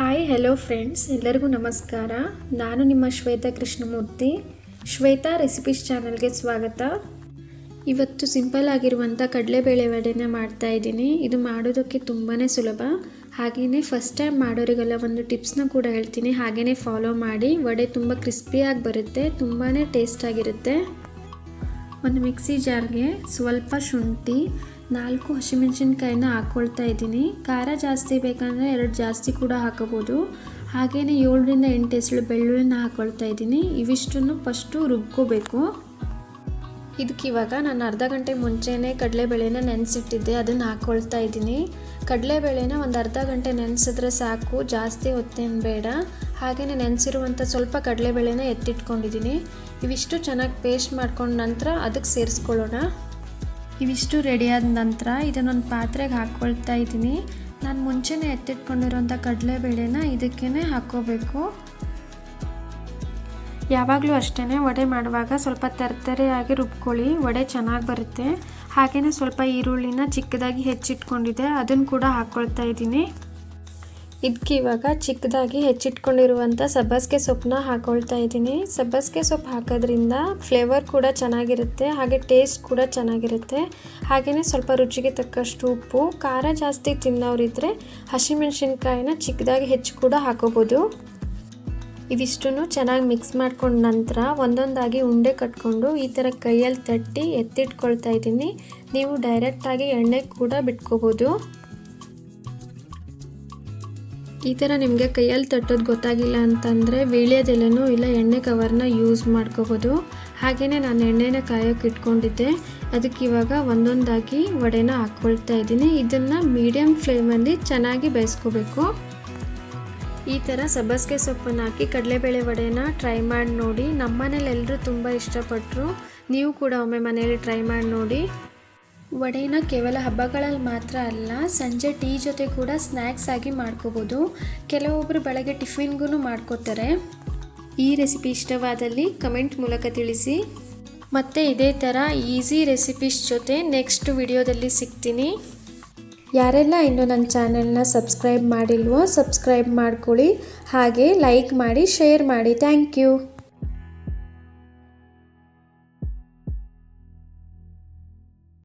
Hi hello friends ಎಲ್ಲರಿಗೂ ನಮಸ್ಕಾರ. ನಾನು ನಿಮ್ಮ ಶ್ವೇತಾ ಕೃಷ್ಣಮೂರ್ತಿ. ಶ್ವೇತಾ ರೆಸಿಪೀಸ್ ಚಾನಲ್ಗೆ ಸ್ವಾಗತ. ಇವತ್ತು ಸಿಂಪಲ್ ಆಗಿರುವಂಥ ಕಡಲೆಬೇಳೆ ವಡೆನ ಮಾಡ್ತಾ ಇದ್ದೀನಿ. ಇದು ಮಾಡೋದಕ್ಕೆ ತುಂಬಾ ಸುಲಭ. ಹಾಗೆಯೇ ಫಸ್ಟ್ ಟೈಮ್ ಮಾಡೋರಿಗೆಲ್ಲ ಒಂದು ಟಿಪ್ಸ್ನ ಕೂಡ ಹೇಳ್ತೀನಿ. ಹಾಗೆಯೇ ಫಾಲೋ ಮಾಡಿ. ವಡೆ ತುಂಬ ಕ್ರಿಸ್ಪಿಯಾಗಿ ಬರುತ್ತೆ ತುಂಬಾ ಟೇಸ್ಟಾಗಿರುತ್ತೆ ಒಂದು ಮಿಕ್ಸಿ ಜಾರ್ಗೆ ಸ್ವಲ್ಪ ಶುಂಠಿ ನಾಲ್ಕು ಹಸಿಮೆಣಸಿನ್ಕಾಯಿನ ಹಾಕ್ಕೊಳ್ತಾ ಇದ್ದೀನಿ. ಖಾರ ಜಾಸ್ತಿ ಬೇಕಂದರೆ ಎರಡು ಜಾಸ್ತಿ ಕೂಡ ಹಾಕೋಬೋದು. ಹಾಗೆಯೇ ಏಳರಿಂದ ಎಂಟು ಹೆಸಳು ಬೆಳ್ಳುಳ್ಳಿನ ಹಾಕ್ಕೊಳ್ತಾ ಇದ್ದೀನಿ. ಇವಿಷ್ಟನ್ನು ಫಸ್ಟು ರುಬ್ಕೋಬೇಕು. ಇದಕ್ಕೆ ಇವಾಗ ನಾನು ಅರ್ಧ ಗಂಟೆ ಮುಂಚೆನೇ ಕಡಲೆಬೇಳೆನ ನೆನೆಸಿಟ್ಟಿದ್ದೆ. ಅದನ್ನು ಹಾಕ್ಕೊಳ್ತಾ ಇದ್ದೀನಿ. ಕಡಲೆಬೇಳೆನ ಒಂದು ಅರ್ಧ ಗಂಟೆ ನೆನೆಸಿದ್ರೆ ಸಾಕು. ಜಾಸ್ತಿ ಹೊತ್ತೇನು ಬೇಡ. ಹಾಗೆಯೇ ನೆನೆಸಿರುವಂಥ ಸ್ವಲ್ಪ ಕಡಲೆಬೇಳೆನ ಎತ್ತಿಟ್ಕೊಂಡಿದ್ದೀನಿ. ಇವಿಷ್ಟು ಚೆನ್ನಾಗಿ ಪೇಸ್ಟ್ ಮಾಡ್ಕೊಂಡ ನಂತರ ಅದಕ್ಕೆ ಸೇರಿಸ್ಕೊಳ್ಳೋಣ. ಇವಿಷ್ಟು ರೆಡಿಯಾದ ನಂತರ ಇದನ್ನೊಂದು ಪಾತ್ರೆಗೆ ಹಾಕ್ಕೊಳ್ತಾ ಇದ್ದೀನಿ. ನಾನು ಮುಂಚೆನೇ ಎತ್ತಿಟ್ಕೊಂಡಿರೋಂಥ ಕಡಲೆಬೇಳೆನ ಇದಕ್ಕೇ ಹಾಕ್ಕೋಬೇಕು ಯಾವಾಗಲೂ ಅಷ್ಟೇ ವಡೆ ಮಾಡುವಾಗ ಸ್ವಲ್ಪ ತರ್ತರೆಯಾಗಿ ರುಬ್ಕೊಳ್ಳಿ, ವಡೆ ಚೆನ್ನಾಗಿ ಬರುತ್ತೆ. ಹಾಗೆಯೇ ಸ್ವಲ್ಪ ಈರುಳ್ಳಿನ ಚಿಕ್ಕದಾಗಿ ಹೆಚ್ಚಿಟ್ಕೊಂಡಿದ್ದೆ ಅದನ್ನು ಕೂಡ ಹಾಕ್ಕೊಳ್ತಾ ಇದ್ದೀನಿ. ಇದಕ್ಕೆ ಇವಾಗ ಚಿಕ್ಕದಾಗಿ ಹೆಚ್ಚಿಟ್ಕೊಂಡಿರುವಂಥ ಸಬ್ಬಸಿಗೆ ಸೊಪ್ಪನ್ನ ಹಾಕ್ಕೊಳ್ತಾ ಇದ್ದೀನಿ. ಸಬ್ಬಸಿಗೆ ಸೊಪ್ಪು ಹಾಕೋದ್ರಿಂದ ಫ್ಲೇವರ್ ಕೂಡ ಚೆನ್ನಾಗಿರುತ್ತೆ, ಹಾಗೆ ಟೇಸ್ಟ್ ಕೂಡ ಚೆನ್ನಾಗಿರುತ್ತೆ. ಹಾಗೆಯೇ ಸ್ವಲ್ಪ ರುಚಿಗೆ ತಕ್ಕಷ್ಟು ಉಪ್ಪು, ಖಾರ ಜಾಸ್ತಿ ತಿನ್ನೋರಿದ್ದರೆ ಹಸಿಮೆಣಸಿನ್ಕಾಯಿನ ಚಿಕ್ಕದಾಗಿ ಹೆಚ್ಚು ಕೂಡ ಹಾಕೋಬೋದು. ಇದಿಷ್ಟನ್ನು ಚೆನ್ನಾಗಿ ಮಿಕ್ಸ್ ಮಾಡ್ಕೊಂಡ ನಂತರ ಒಂದೊಂದಾಗಿ ಉಂಡೆ ಕಟ್ಕೊಂಡು ಈ ಥರ ಕೈಯಲ್ಲಿ ತಟ್ಟಿ ಎತ್ತಿಟ್ಕೊಳ್ತಾ ಇದ್ದೀನಿ. ನೀವು ಡೈರೆಕ್ಟಾಗಿ ಎಣ್ಣೆ ಕೂಡ ಬಿಟ್ಕೋಬೋದು. ಈ ಥರ ನಿಮಗೆ ಕೈಯಲ್ಲಿ ತಟ್ಟೋದು ಗೊತ್ತಾಗಿಲ್ಲ ಅಂತಂದರೆ ವೀಳ್ಯದೆಲೆನೂ ಇಲ್ಲ, ಎಣ್ಣೆ ಕವರ್ನ ಯೂಸ್ ಮಾಡ್ಕೋಬೋದು. ಹಾಗೆಯೇ ನಾನು ಎಣ್ಣೆನ ಕಾಯೋಕೆ ಇಟ್ಕೊಂಡಿದ್ದೆ. ಅದಕ್ಕೆ ಇವಾಗ ಒಂದೊಂದಾಗಿ ವಡೆನ ಹಾಕ್ಕೊಳ್ತಾ ಇದ್ದೀನಿ. ಇದನ್ನು ಮೀಡಿಯಮ್ ಫ್ಲೇಮಲ್ಲಿ ಚೆನ್ನಾಗಿ ಬೇಯಿಸ್ಕೋಬೇಕು. ಈ ಥರ ಸಬ್ಬಸಿಗೆ ಸೊಪ್ಪನ್ನು ಹಾಕಿ ಕಡಲೆಬೇಳೆ ವಡೆನ ಟ್ರೈ ಮಾಡಿ ನೋಡಿ. ನಮ್ಮ ಮನೇಲಿ ಎಲ್ಲರೂ ತುಂಬ ಇಷ್ಟಪಟ್ಟರು ನೀವು ಕೂಡ ಒಮ್ಮೆ ಮನೆಯಲ್ಲಿ ಟ್ರೈ ಮಾಡಿ ನೋಡಿ. ವಡೆನ ಕೇವಲ ಹಬ್ಬಗಳಲ್ಲಿ ಮಾತ್ರ ಅಲ್ಲ, ಸಂಜೆ ಟೀ ಜೊತೆ ಕೂಡ ಸ್ನ್ಯಾಕ್ಸ್ ಆಗಿ ಮಾಡ್ಕೋಬೋದು. ಕೆಲವೊಬ್ಬರು ಬೆಳಗ್ಗೆ ಟಿಫಿನ್ಗೂ ಮಾಡ್ಕೋತಾರೆ. ಈ ರೆಸಿಪಿ ಇಷ್ಟವಾದಲ್ಲಿ ಕಮೆಂಟ್ ಮೂಲಕ ತಿಳಿಸಿ. ಮತ್ತು ಇದೇ ಥರ ಈಸಿ ರೆಸಿಪೀಸ್ ಜೊತೆ ನೆಕ್ಸ್ಟ್ ವಿಡಿಯೋದಲ್ಲಿ ಸಿಗ್ತೀನಿ. ಯಾರೆಲ್ಲ ಇನ್ನೂ ನನ್ನ ಚಾನೆಲ್ನ ಸಬ್ಸ್ಕ್ರೈಬ್ ಮಾಡಿಲ್ವೋ ಸಬ್ಸ್ಕ್ರೈಬ್ ಮಾಡ್ಕೊಳ್ಳಿ. ಹಾಗೆ ಲೈಕ್ ಮಾಡಿ ಶೇರ್ ಮಾಡಿ. Thank you